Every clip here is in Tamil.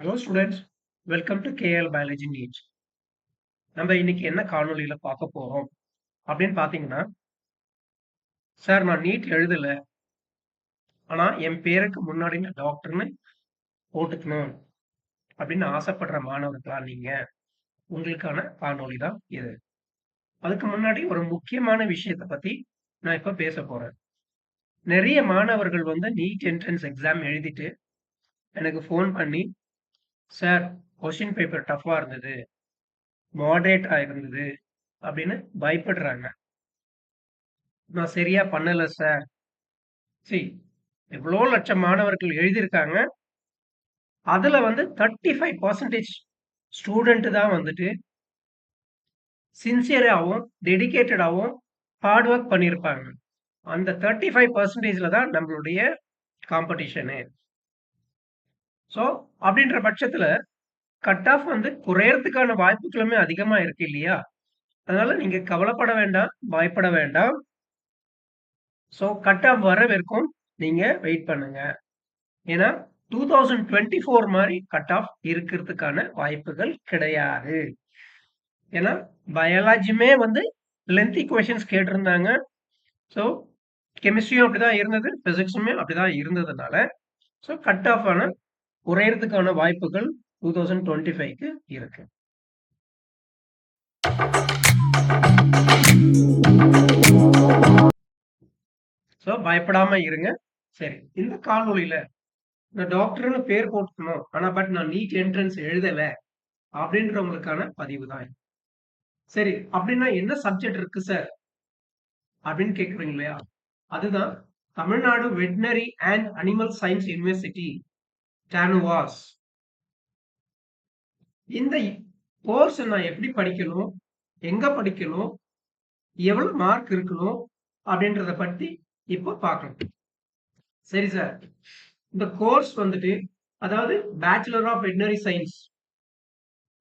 Hello students welcome to KL biology NEET நம்ம இன்னைக்கு என்ன காணொளியில பார்க்க போறோம் அப்படின்னு பார்த்தீங்கன்னா சார் நான் நீட் எழுதல ஆனா என் பேருக்கு முன்னாடி நான் டாக்டர்னு போட்டுக்கணும் அப்படின்னு ஆசைப்படுற மாணவர்களா நீங்க உங்களுக்கான காணொளி தான் இது. அதுக்கு முன்னாடி ஒரு முக்கியமான விஷயத்தை பத்தி நான் இப்ப பேச போறேன். நிறைய மாணவர்கள் வந்து நீட் என்ட்ரன்ஸ் எக்ஸாம் எழுதிட்டு எனக்கு ஃபோன் பண்ணி சார் கொஸ்டின் பேப்பர் டஃப்பாக இருந்தது. மாடரேட்டாக இருந்தது அப்படின்னு பயப்படுறாங்க. நான் சரியா பண்ணல சார். சரி எவ்வளோ லட்சம் மாணவர்கள் எழுதியிருக்காங்க. அதில் வந்து தேர்ட்டி ஃபைவ் பர்சன்டேஜ் ஸ்டூடெண்ட்டு தான் வந்துட்டு சின்சியராகவும் டெடிக்கேட்டடாகவும் ஹார்ட் ஒர்க் பண்ணியிருப்பாங்க. அந்த தேர்ட்டி ஃபைவ் பர்சன்டேஜில் தான் நம்மளுடைய காம்படிஷனு ஸோ அப்படின்ற பட்சத்தில் கட் ஆஃப் வந்து குறையறதுக்கான வாய்ப்புகளுமே அதிகமாக இருக்கு இல்லையா? அதனால நீங்க கவலைப்பட வேண்டாம் பயப்பட வேண்டாம். ஸோ கட் ஆஃப் வர வரைக்கும் நீங்க வெயிட் பண்ணுங்க. ஏன்னா டூ தௌசண்ட் டுவெண்ட்டி ஃபோர் மாதிரி கட் ஆஃப் இருக்கிறதுக்கான வாய்ப்புகள் கிடையாது. ஏன்னா பயாலஜியுமே வந்து லென்த்தி கொஷின்ஸ் கேட்டிருந்தாங்க. ஸோ கெமிஸ்ட்ரியும் அப்படிதான் இருந்தது பிசிக்ஸுமே அப்படிதான் இருந்ததுனால ஸோ கட் ஆஃப் ஆன குறையறதுக்கான வாய்ப்புகள் டூ தௌசண்ட் டுவெண்ட்டி ஃபைவ்க்கு இருக்கு. ஸோ பயப்படாம இருங்க. சரி இந்த காணொலியில நான் டாக்டர்னு பேர் போட்டுக்கணும். ஆனா பட் நான் நீட் என்ட்ரன்ஸ் எழுதல அப்படின்றவங்களுக்கான பதிவு தான் சரி அப்படின்னா என்ன சப்ஜெக்ட் இருக்கு சார் அப்படின்னு கேக்குறீங்க இல்லையா? அதுதான் Tamil Nadu veterinary and animal science university TANUVAS இந்த கோர்ஸ் நான் எப்படி படிக்கணும்? எங்க படிக்கணும்? எவ்வளவு மார்க் இருக்கணும்? அப்படின்றத பத்தி இப்போ பாக்கணும் சரி சார் இந்த கோர்ஸ் வந்துட்டு அதாவது bachelor of veterinary science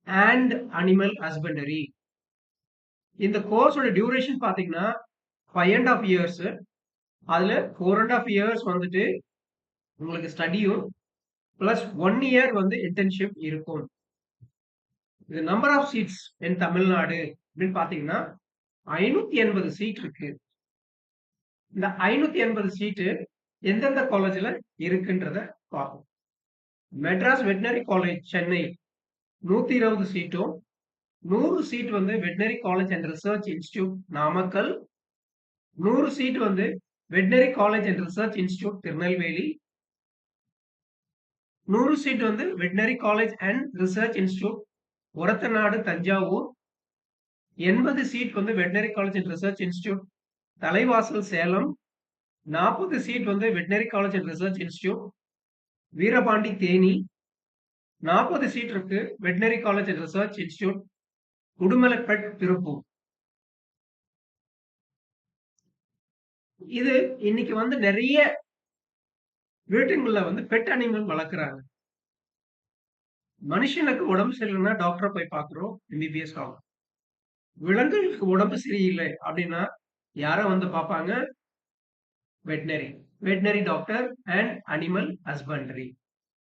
and animal husbandry இந்த கோர்ஸோட டியூரேஷன் பாத்தீங்கன்னா ஃபைவ் அண்ட் ஆஃப் இயர்ஸ் அதுல ஃபோர் அண்ட் ஆஃப் இயர்ஸ் வந்துட்டு உங்களுக்கு ஸ்டடியும் பிளஸ் ஒன் இயர் வந்து இன்டர்ன்ஷிப் இருக்கும். இது number of seats in Tamil Nadu அப்படின்னு பாத்தீங்கன்னா ஐநூத்தி எண்பது சீட் இருக்கு. இந்த ஐநூத்தி எண்பது சீட்டு எந்தெந்த காலேஜ்ல இருக்குன்றத பார்ப்போம். மெட்ராஸ் வெட்டினரி காலேஜ் சென்னை நூத்தி இருபது சீட்டும் நூறு சீட் வந்து veterinary college and research institute Namakkal. நூறு சீட் வந்து veterinary college and research institute Tirunelveli. நூறு சீட் வந்து veterinary college and research institute Orathanadu Thanjavur. எண்பது சீட் வந்து veterinary college and research institute Thalaivasal Salem. நாற்பது சீட் வந்து veterinary college and research institute Veerapandi Theni. நாற்பது சீட் இருக்கு veterinary college and research institute Udumalaipet Tiruppur. இது இன்னைக்கு வந்து நிறைய வீட்டுங்களில் வந்து பெட் அனிமல் வளர்க்குறாங்க. மனுஷனுக்கு உடம்பு சரியில்லைன்னா டாக்டரை போய் பார்க்குறோம் எம்பிபிஎஸ் ஆகும். விலங்குகளுக்கு உடம்பு சரியில்லை அப்படின்னா யாரை வந்து பார்ப்பாங்க? Veterinary veterinary doctor and animal husbandry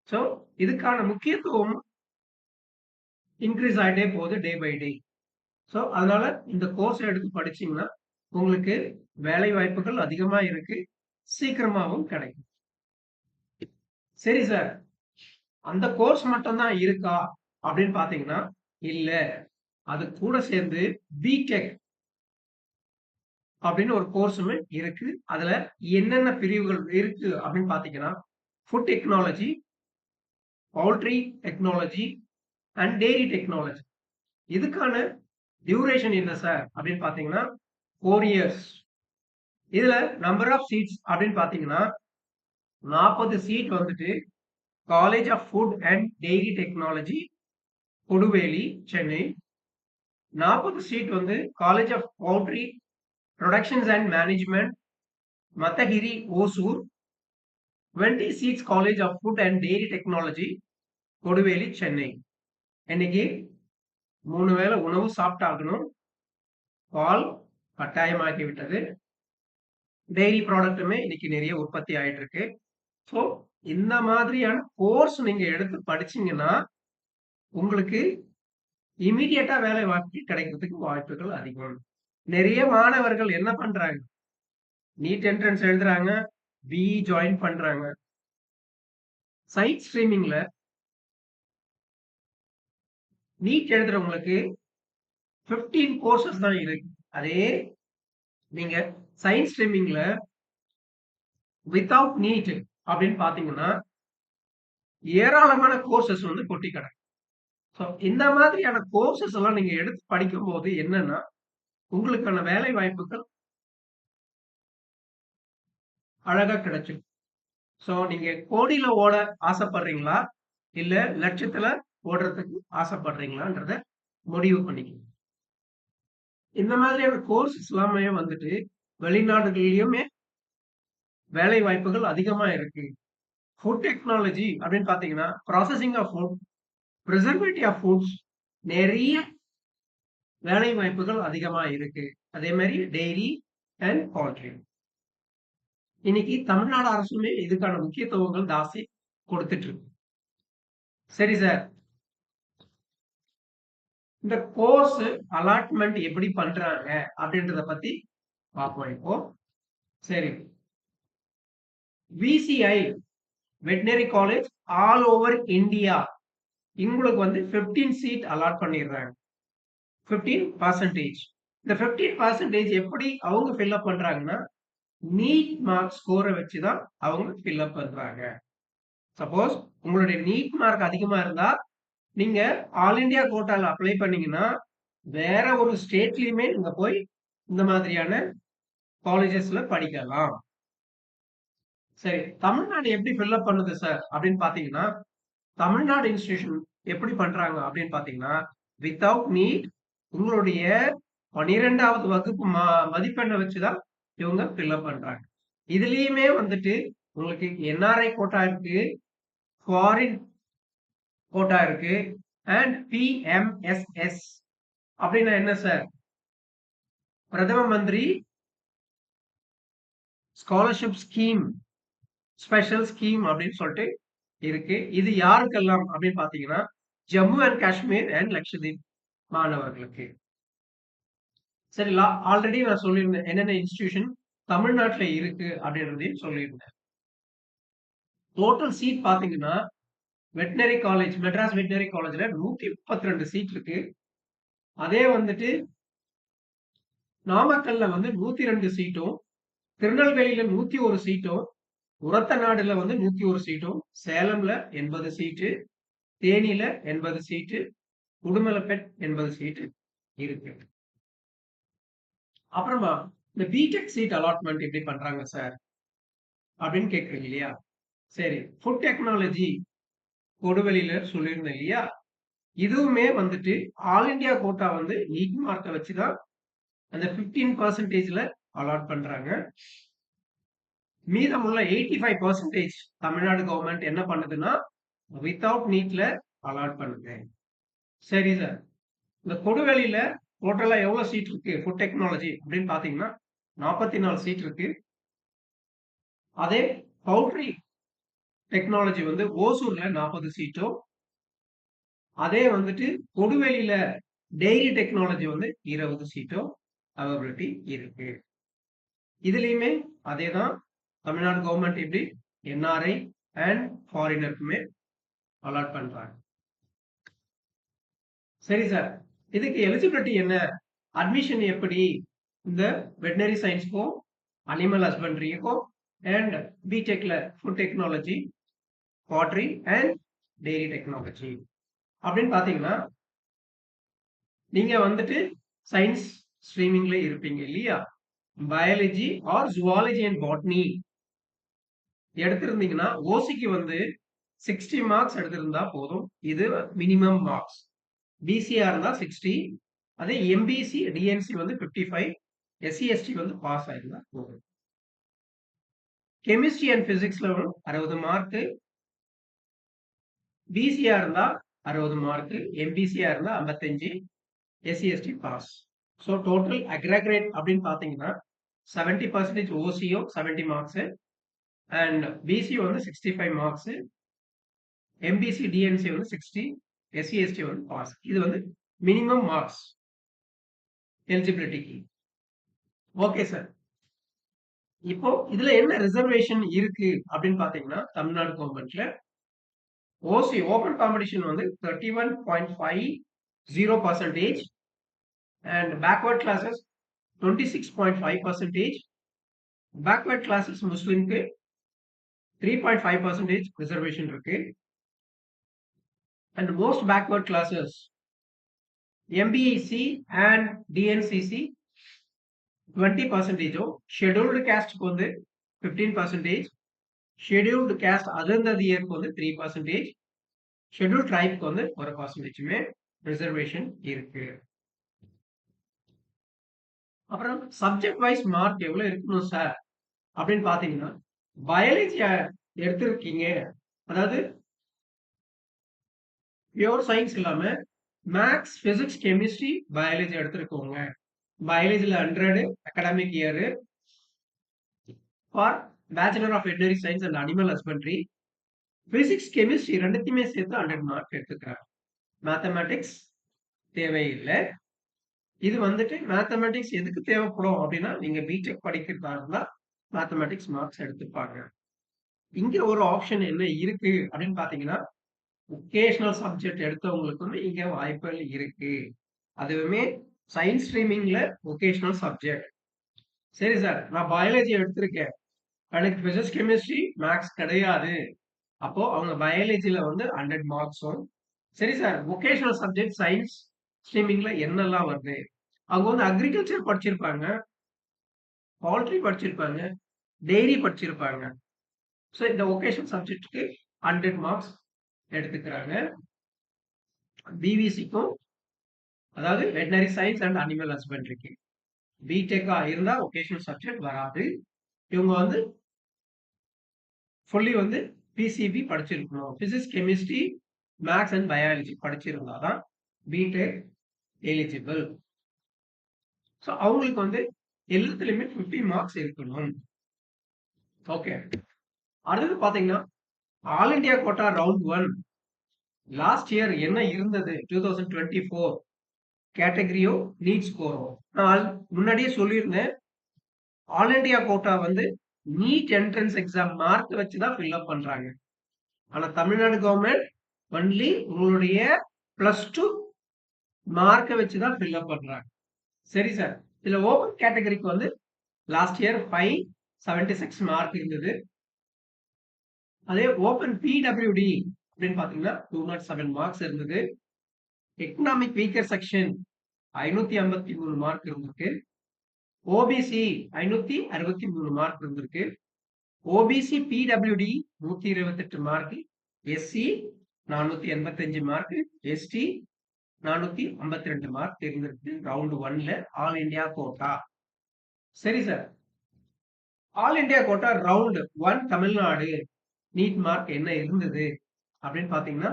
so இதுக்கான முக்கியத்துவம் இன்க்ரீஸ் ஆகிட்டே போகுது டே பை டே ஸோ அதனால இந்த கோர்ஸ் எடுத்து படிச்சீங்கன்னா உங்களுக்கு வேலை வாய்ப்புகள் அதிகமாக இருக்கு சீக்கிரமாகவும் கிடைக்கும். சரி சார் அந்த கோர்ஸ் மட்டும் தான் இருக்கா அப்படின்னு பாத்தீங்கன்னா இல்ல. அது கூட சேர்ந்து பிடெக் அப்படின்னு ஒரு கோர்ஸுமே இருக்கு. அதுல என்னென்ன பிரிவுகள் இருக்கு அப்படின்னு பாத்தீங்கன்னா food technology poultry technology and dairy technology இதுக்கான டியூரேஷன் என்ன சார் அப்படின்னு பாத்தீங்கன்னா ஃபோர் இயர்ஸ் இதுல நம்பர் ஆஃப் சீட்ஸ் அப்படின்னு பாத்தீங்கன்னா நாற்பது சீட் வந்துட்டு college of food and dairy technology Koduveli Chennai நாற்பது சீட் வந்து college of poultry productions and management Mathigiri Hosur twenty seats college of food and dairy technology Koduveli Chennai இன்னைக்கு மூணு வேளை உணவு சாப்பிட்டாகணும். பால் கட்டாயமாகிவிட்டது. டெய்ரி ப்ராடக்ட்டுமே இன்னைக்கு நிறைய உற்பத்தி ஆயிட்டு இருக்கு ஸோ இந்த மாதிரியான கோர்ஸ் நீங்க எடுத்து படிச்சீங்கன்னா உங்களுக்கு இமீடியட்டா வேலை வாய்ப்பு கிடைக்கிறதுக்கு வாய்ப்புகள் அதிகம். நிறைய மாணவர்கள் என்ன பண்றாங்க? நீட் என்ட்ரன்ஸ் எழுதுறாங்க பிஇ ஜாயின் பண்றாங்க. சைட் ஸ்ட்ரீமிங்ல நீட் எழுதுறவங்களுக்கு 15 கோர்சஸ் தான் இருக்கு. அதே நீங்க சயின்ஸ் ஸ்ட்ரீமிங்ல வித்தவுட் நீட் அப்படின்னு பாத்தீங்கன்னா ஏராளமான கோர்சஸ் வந்து கொட்டி கிடக்கு. ஸோ இந்த மாதிரியான கோர்சஸ் எல்லாம் நீங்க எடுத்து படிக்கும் போது என்னன்னா உங்களுக்கான வேலை வாய்ப்புகள் அழகா கிடைச்சிடும். ஸோ நீங்க கோடியில ஓட ஆசைப்படுறீங்களா? இல்ல லட்சத்துல ஓடுறதுக்கு ஆசைப்படுறீங்களான்றத முடிவு பண்ணிக்கணும் இந்த மாதிரியான கோர்சஸ் எல்லாமே வந்துட்டு வெளிநாடுகளிலுமே வேலை வாய்ப்புகள் அதிகமா இருக்கு. ஃபுட் டெக்னாலஜி அப்படின்னு பாத்தீங்கன்னா processing of food preservative of foods நிறைய வேலை வாய்ப்புகள் அதிகமா இருக்கு. அதே மாதிரி டெய்ரி அண்ட் பவுல்ட்ரி இன்னைக்கு தமிழ்நாடு அரசுமே இதுக்கான முக்கியத்துவங்கள் ஜாஸ்தி கொடுத்துட்டு இருக்கு. சரி சார் இந்த கோர்ஸ் அலாட்மெண்ட் எப்படி பண்றாங்க அப்படின்றத பத்தி பார்ப்போம் இப்போ. சரி. VCI veterinary college all over India இவங்களுக்கு வந்து 15 சீட் அலாட் பண்ணிடுறாங்க. 15 பர்சன்டேஜ் இந்த 15 பர்சன்டேஜ் எப்படி அவங்க ஃபில்அப் பண்றாங்கன்னா நீட் மார்க் ஸ்கோரை வச்சு தான் அவங்க ஃபில்அப் பண்றாங்க. சப்போஸ் உங்களுடைய நீட் மார்க் அதிகமா இருந்தா நீங்க ஆல் இந்தியா கோட்டால அப்ளை பண்ணீங்கன்னா வேற ஒரு ஸ்டேட்லயுமே நீங்க போய் இந்த மாதிரியான காலேஜஸ்ல படிக்கலாம். சரி தமிழ்நாடு எப்படி ஃபில்அப் பண்ணுது சார் அப்படின்னு பாத்தீங்கன்னா தமிழ்நாடு இன்ஸ்டிடியூஷன் எப்படி பண்றாங்க அப்படின்னு பாத்தீங்கன்னா வித்தவுட் நீட் உங்களுடைய பனிரெண்டாவது வகுப்பு ம- மதிப்பெண்ணை வச்சுதான் இவங்க ஃபில்அப் பண்றாங்க. இதுலயுமே வந்துட்டு உங்களுக்கு என்ஆர்ஐ கோட்டா இருக்கு ஃபாரின் கோட்டா இருக்கு அண்ட் பிஎம்எஸ்எஸ் அப்படின்னா என்ன சார் பிரதம மந்திரி ஸ்காலர்ஷிப் ஸ்கீம் ஸ்பெஷல் ஸ்கீம் அப்படின்னு சொல்லிட்டு இருக்கு. இது யாருக்கெல்லாம் அப்படின்னு பாத்தீங்கன்னா ஜம்மு அண்ட் காஷ்மீர் அண்ட் லட்சதீப் மாணவர்களுக்கு. சரி ஆல்ரெடி நான் சொல்லியிருந்தேன் என்னென்ன இன்ஸ்டிடியூஷன் தமிழ்நாட்டுல இருக்கு அப்படின்றதையும் சொல்லியிருந்தேன். டோட்டல் சீட் பாத்தீங்கன்னா வெட்டினரி காலேஜ் மெட்ராஸ் வெட்டினரி காலேஜ்ல நூத்தி முப்பத்தி ரெண்டு சீட் இருக்கு. அதே வந்துட்டு நாமக்கல்ல வந்து நூத்தி ரெண்டு சீட்டும் திருநெல்வேலியில நூத்தி ஒரு சீட்டும் உரத்த நாடுல வந்து நூத்தி ஒரு சீட்டும் சேலம்ல எண்பது சீட்டு தேனியில எண்பது சீட்டு உடுமலைப்பேட் எண்பது சீட்டு இருக்கு. அப்புறமா இந்த பிடெக் சீட் அலாட்மெண்ட் எப்படி பண்றாங்க சார் அப்படின்னு கேக்குறீங்க இல்லையா? சரி ஃபுட் டெக்னாலஜி கொடுவெளியில சொல்லியிருந்தேன் இல்லையா? இதுவுமே வந்துட்டு ஆல் இந்தியா கோட்டா வந்து நீட் மார்க்கை வச்சுதான் அந்த 15% பர்சன்டேஜ்ல அலாட் பண்றாங்க. மீதமுள்ள eighty five percentage Tamil Nadu government என்ன பண்ணுதுன்னா வித்தவுட் நீட்ல அலாட் பண்ணுது. சரி சார் இந்த கொடுவெளியில டோட்டலா எவ்வளவு சீட் இருக்கு? ஃபுட் டெக்னாலஜி அப்படின்னு பாத்தீங்கன்னா நாற்பத்தி நாலு சீட் இருக்கு. அதே பவுட்ரி டெக்னாலஜி வந்து ஓசூர்ல நாற்பது சீட்டும் அதே வந்துட்டு கொடுவெளியில டெய்ரி டெக்னாலஜி வந்து இருபது சீட்டும் அவைபிலிட்டி இருக்கு. இதுலயுமே அதே தான் தமிழ்நாடு கவர்மெண்ட் எப்படி என்ஆர்ஐ அண்ட் ஃபாரினருக்குமே அலாட் பண்றாங்க. சரி சார் இதுக்கு எலிஜிபிலிட்டி என்ன? அட்மிஷன் எப்படி? இந்த வெட்டினரி சயின்ஸ்க்கும் அனிமல் ஹஸ்பண்ட்ரிக்கும் and பிடெக்ல food technology poultry and dairy technology அப்படின்னு பாத்தீங்கன்னா நீங்க வந்துட்டு சயின்ஸ் ஸ்ட்ரீமிங்ல இருப்பீங்க இல்லையா? Biology or zoology and botany எடுத்திருந்தீங்கன்னா ஓசிக்கு வந்து சிக்ஸ்டி மார்க்ஸ் எடுத்திருந்தா போதும். இது மினிமம் மார்க்ஸ் பிசிஆர் இருந்தா சிக்ஸ்டி அதே எம்பிசி டிஎன்சி வந்து ஃபிஃப்டி ஃபைவ் எஸ்சிஎஸ்டி வந்து பாஸ் ஆயிருந்தா போதும். கெமிஸ்ட்ரி அண்ட் பிசிக்ஸ்ல அறுபது மார்க்கு பிசிஆர் இருந்தா அறுபது மார்க்கு எம்பிசிஆர் இருந்தா ஐம்பத்தஞ்சு SC ST pass so total aggregate அப்படின்னு பார்த்தீங்கன்னா செவன்டி பர்சன்டேஜ் ஓசியும் செவன்டி மார்க்ஸு அண்ட் பிசி வந்து sixty five marks MBC DNC வந்து சிக்ஸ்டி எஸ்சி எஸ்டி வந்து பாஸ் இது வந்து மினிமம் மார்க்ஸ் எலிஜிபிலிட்டிக்கு ஓகே சார் இப்போ இதுல என்ன ரிசர்வேஷன் இருக்கு அப்படின்னு பாத்தீங்கன்னா தமிழ்நாடு கவர்மெண்ட்ல ஓசி ஓபன் காம்படிஷன் வந்து thirty one point five zero percentage and backward classes twenty six point five percentage backward classes முஸ்லிம்க்கு three point five percentage reservation இருக்கு. And most backward classes MBC and DNC twenty பர்சன்டேஜும் scheduled கேஸ்ட்க்கு வந்து fifteen percentage scheduled caste other இயருக்கு வந்து த்ரீ பர்சன்டேஜ் ஷெடியூல் ட்ரைப்க்கு வந்து ஒரு பர்சன்டேஜுமே ரிசர்வேஷன் இருக்கு. அப்புறம் சப்ஜெக்ட் வைஸ் மார்க் எவ்வளவு இருக்கணும் சார் அப்படின்னு பாத்தீங்கன்னா பயாலஜி எடுத்திருக்கீங்க. அதாவது பியூர் சயின்ஸ் இல்லாம மேக்ஸ் பிசிக்ஸ் கெமிஸ்ட்ரி பயாலஜி எடுத்திருக்கோங்க. பயாலஜியில் hundred academic year for bachelor of veterinary science and animal husbandry physics chemistry ரெண்டுத்தையுமே சேர்த்து ஹண்ட்ரட் மார்க் எடுத்துக்கிறாங்க மேத்தமேட்டிக்ஸ் தேவையில்லை. இது வந்துட்டு மேத்தமெட்டிக்ஸ் எதுக்கு தேவைப்படும் அப்படின்னா நீங்க பிடெக் படிக்கிறதா இருந்தா மேத்தமெட்டிக்ஸ் மார்க்ஸ் எடுத்துப்பாங்க இங்க ஒரு ஆப்ஷன் என்ன இருக்கு அப்படின்னு பாத்தீங்கன்னா ஒகேஷனல் சப்ஜெக்ட் எடுத்தவங்களுக்கு வந்து இங்க வாய்ப்புகள் இருக்கு. அதுவுமே சயின்ஸ் ஸ்ட்ரீமிங்ல ஒகேஷனல் சப்ஜெக்ட் சரி சார் நான் பயாலஜி எடுத்திருக்கேன். எனக்கு பிசிக்ஸ் கெமிஸ்ட்ரி மேக்ஸ் கிடையாது. அப்போ அவங்க பயாலஜியில வந்து ஹண்ட்ரட் மார்க்ஸும் சரி சார் ஒகேஷனல் சப்ஜெக்ட் சயின்ஸ் ஸ்ட்ரீமிங்ல என்னெல்லாம் வருது? அவங்க வந்து அக்ரிகல்ச்சர் படிச்சிருப்பாங்க. பால்ட்ரி படிச்சிருப்பாங்க. டெய்லி படிச்சிருப்பாங்க. ஸோ இந்த ஒகேஷன் சப்ஜெக்டுக்கு ஹண்ட்ரட் மார்க்ஸ் எடுத்துக்கிறாங்க. பிவிசிக்கும் அதாவது வெட்டினரி சயின்ஸ் அண்ட் அனிமல் ஹஸ்பண்ட்ரிக்கு பிடெக்கா இருந்தால் ஒகேஷனல் சப்ஜெக்ட் வராது. இவங்க வந்து ஃபுல்லி வந்து பிசிபி படிச்சிருக்கணும். Physics chemistry maths and biology படிச்சிருந்தா தான் பிடெக் எலிஜிபிள் ஸோ அவங்களுக்கு வந்து எல்லாத்துலேயுமே ஃபிஃப்டி மார்க்ஸ் இருக்கணும். ஓகே அடுத்தது பாத்தீங்கன்னா all India quota round one last year என்ன இருந்தது? டூ தௌசண்ட் டுவெண்ட்டி ஃபோர் கேட்டகரியோ நீட் ஸ்கோரோ நான் முன்னாடியே சொல்லியிருந்தேன். ஆல் இண்டியா கோட்டா வந்து நீட் என்ட்ரன்ஸ் எக்ஸாம் மார்க் வச்சு தான் ஃபில்அப் பண்றாங்க. ஆனா தமிழ்நாடு கவர்மெண்ட் ஒன்லி உங்களுடைய பிளஸ் டூ மார்க்கை வச்சு தான் ஃபில்அப் பண்றாங்க. சரி சார் இதுல ஓபன் கேட்டகரிக்கு வந்து last year five seventy six mark இருந்தது. அதே ஓபன் பிடபிள்யூடி அப்படின்னு பாத்தீங்கன்னா டூ நாட் செவன் மார்க்ஸ் இருந்தது. எக்கனாமிக் வீக்கர் செக்ஷன் ஐநூத்தி ஐம்பத்தி மூணு மார்க் இருந்திருக்கு. ஓபிசி ஐநூத்தி அறுபத்தி மூணு மார்க் இருந்திருக்கு. ஓபிசி பிடபிள்யூடி நூத்தி இருபத்தி எட்டு மார்க் எஸ்சி நானூத்தி எண்பத்தி அஞ்சு மார்க் எஸ்டி நானூத்தி ஐம்பத்தி ரெண்டு மார்க் இருந்திருக்கு. ரவுண்ட் ஒன்ல ஆல் இண்டியா கோட்டா சரி sir all India quota round one Tamil Nadu NEET mark என்ன இருந்தது? அப்படின்னு பாத்தீங்கன்னா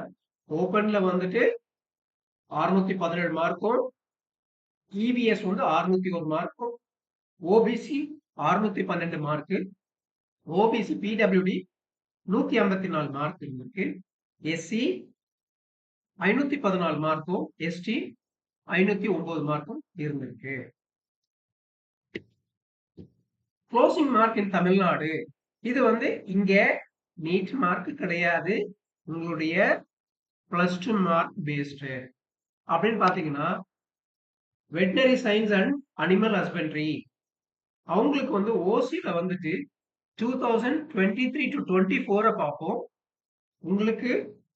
ஓபன்ல வந்துட்டு அறுநூத்தி பதினேழு மார்க்கும் இவிஎஸ் வந்து அறுநூத்தி ஒரு மார்க்கும் ஓபிசி அறுநூத்தி பன்னெண்டு மார்க்கு ஓபிசி பிடபிள்யூடி நூத்தி ஐம்பத்தி நாலு மார்க் இருந்திருக்கு எஸ்சி ஐநூத்தி பதினாலு மார்க்கும் எஸ்டி ஐநூத்தி ஒன்பது மார்க்கும் இருந்திருக்கு. க்ளோசிங் மார்க் இன் தமிழ்நாடு இது வந்து இங்க நீட் மார்க் கிடையாது. உங்களுடைய பிளஸ் டூ மார்க் பேஸ்டு அப்படின்னு பாத்தீங்கன்னா veterinary science and animal husbandry அவங்களுக்கு வந்து ஓசியில வந்துட்டு two thousand twenty three to twenty ஃபோரை பார்ப்போம். உங்களுக்கு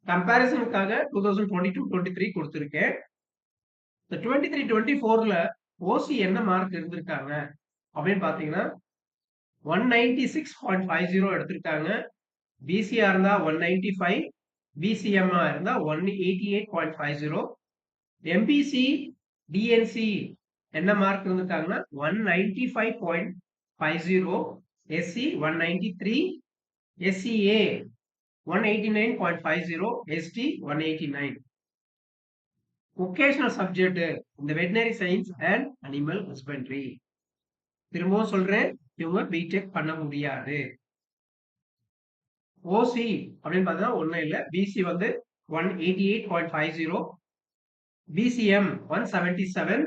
கம்பேரிசனுக்காக two thousand twenty two twenty three கொடுத்துருக்கேன். இந்த டுவெண்ட்டி த்ரீ டுவெண்ட்டி ஃபோர்ல ஓசி என்ன மார்க் இருந்திருக்காங்க? அப்படின்னு பாத்தீங்கன்னா one ninety six point five zero எடுத்திருக்காங்க. பிசிஆர் இருந்தா ஒன் நைன்டி ஃபைவ் பிசிஎம்ஆ இருந்தா one eighty eight point five zero MBC DNC என்ன mark இருந்திருக்காங்கன்னா one ninety five point five zero SC one ninety three SCA one eighty nine point five zero ST one eighty nine vocational subject இந்த veterinary science and animal husbandry திரும்பவும் சொல்றேன் இவங்க பிடெக் பண்ண முடியாது. ஓசி அப்படின்னு பார்த்தீங்கன்னா ஒன்றும் இல்லை. பிசி வந்து one eighty eight point five zero BCM one seventy seven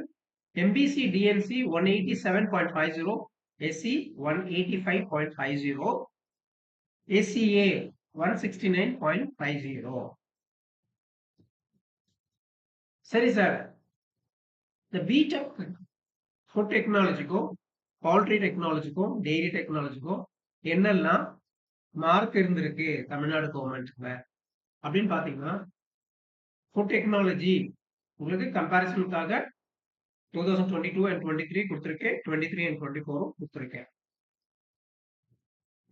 MBC DNC one eighty seven point five zero SC one eighty five point five zero SCA one sixty nine point five zero சரி சார் இந்த பிடெக் ஃபுட் டெக்னாலஜிக்கும் பவுல்ட்ரி டெக்னாலஜிக்கும் டெய்ரி டெக்னாலஜிக்கும் என்னெல்லாம் மார்க் இருந்திருக்கு தமிழ்நாடு கவர்மெண்ட்ல அப்படின்னு பார்த்தீங்கன்னா ஃபுட் டெக்னாலஜி உங்களுக்கு கம்பேரிசனுக்காக two thousand twenty two and twenty three கொடுத்துருக்கேன். டுவெண்ட்டி த்ரீ அண்ட் டுவெண்ட்டி ஃபோரும் கொடுத்துருக்கேன்.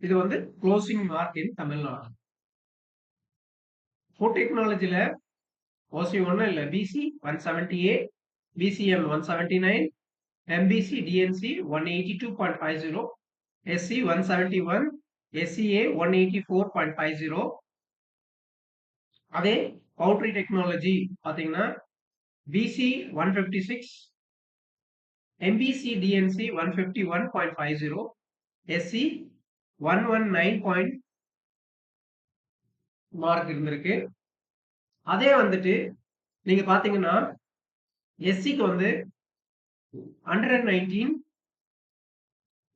இது வந்து closing mark in Tamil Nadu. Food டெக்னாலஜியில் ஓசி ஒன்றும் இல்லை BC one seventy A BCM one seventy nine MBC DNC one eighty two point five zero SC one seventy one SCA one eighty four point five zero அதே பவுட்ரி டெக்னாலஜி பார்த்தீங்கன்னா BC one fifty six MBC DNC one fifty one point five zero SC one one nine point mark இருந்திருக்கு. அதே வந்துட்டு நீங்க பாத்தீங்கன்னா எஸ்சிக்கு வந்து ஹண்ட்ரட் அண்ட் நைன்டீன்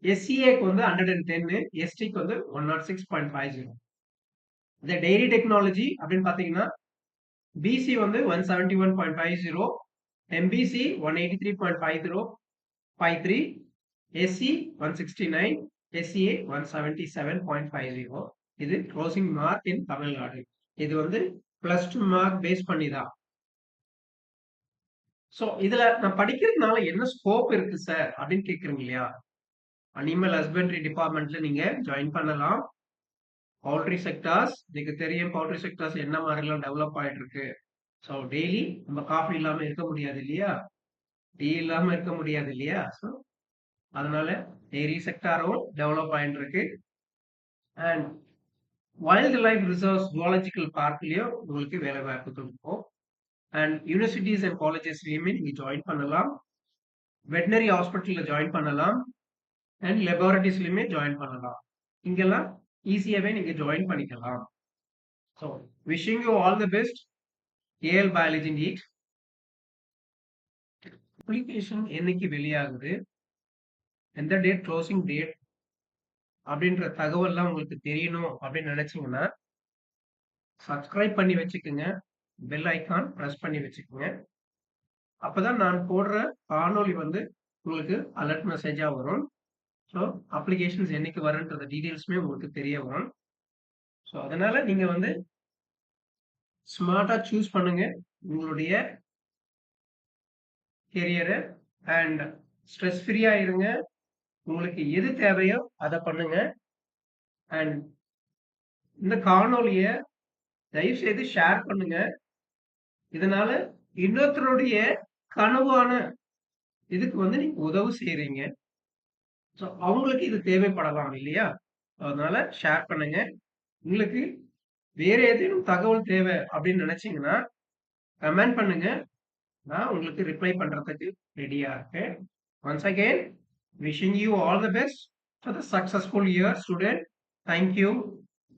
எஸ்சிஏக்கு வந்து ஹண்ட்ரட் அண்ட் டென்னு எஸ்டிக்கு வந்து one nought six point five zero இந்த டெய்ரி டெக்னாலஜி அப்படின்னு பார்த்தீங்கன்னா பிசி வந்து one seventy one point five zero MBC one eighty three point five zero five three SC one sixty nine SCA one seventy seven point five zero இது க்ளோசிங் மார்க் இன் தமிழ்நாடு இது வந்து பிளஸ் டூ மார்க் பேஸ் பண்ணி தான் ஸோ இதுல நான் படிக்கிறதுனால என்ன ஸ்கோப் இருக்கு சார் அப்படின்னு கேட்குறீங்க இல்லையா அனிமல் ஹஸ்பண்டரி டிபார்ட்மெண்ட்ல நீங்க ஜாயின் பண்ணலாம். பவுல்ட்ரி செக்டார்ஸ் உங்களுக்கு தெரியும் பவுல்ட்ரி செக்டார்ஸ் என்ன மாதிரிலாம் டெவலப் ஆயிட்டு இருக்கு ஸோ டெய்லி நம்ம காஃபி இல்லாம இருக்க முடியாது இல்லையா? டீ இல்லாம இருக்க முடியாது இல்லையா? ஸோ அதனால டெய்ரி செக்டாரும் டெவலப் ஆயிட்டு இருக்கு and wild life reserves zoological பார்க்லயும் உங்களுக்கு வேலை வாய்ப்புகள் இருக்கும் அண்ட் யூனிவர்சிட்டிஸ் அண்ட் காலேஜஸ்லையுமே நீங்கள் ஜாயின் பண்ணலாம். வெட்டினரி ஹாஸ்பிட்டலில் ஜாயின் பண்ணலாம். அண்ட் லெபார்டரிஸ்லயுமே ஜாயின் பண்ணலாம். இங்கெல்லாம் ஈஸியாகவே நீங்கள் ஜாயின் பண்ணிக்கலாம். So wishing you all the best AL biology NEET application என்னைக்கு வெளியாகுது? எந்த டேட் க்ளோசிங் டேட் அப்படின்ற தகவல்லாம் உங்களுக்கு தெரியணும் அப்படின்னு நினைச்சீங்கன்னா சப்ஸ்கிரைப் பண்ணி வச்சுக்கோங்க. பெல் ஐக்கான் ப்ரெஸ் பண்ணி வச்சுக்கோங்க. அப்போதான் நான் போடுற காணொலி வந்து உங்களுக்கு அலர்ட் மெசேஜாக வரும். ஸோ அப்ளிகேஷன்ஸ் என்னைக்கு வரும்ன்றத டீட்டெயில்ஸுமே உங்களுக்கு தெரிய வரும். ஸோ அதனால நீங்கள் வந்து ஸ்மார்ட்டாக சூஸ் பண்ணுங்க. உங்களுடைய கெரியரை அண்ட் ஸ்ட்ரெஸ் ஃப்ரீயாக இருங்க. உங்களுக்கு எது தேவையோ அதை பண்ணுங்க. அண்ட் இந்த காணொலியை தயவுசெய்து ஷேர் பண்ணுங்க. இதனால இன்னொருத்தருடைய கனவான இதுக்கு வந்து நீங்க உதவு செய்யறீங்க ஸோ அவங்களுக்கு இது தேவைப்படலாம் இல்லையா? அதனால ஷேர் பண்ணுங்க. உங்களுக்கு வேற ஏதேனும் தகவல் தேவை அப்படின்னு நினைச்சீங்கன்னா கமெண்ட் பண்ணுங்க. நான் உங்களுக்கு ரிப்ளை பண்றதுக்கு ரெடியா இருக்கேன். Once again wishing you all the best for the successful year student thank you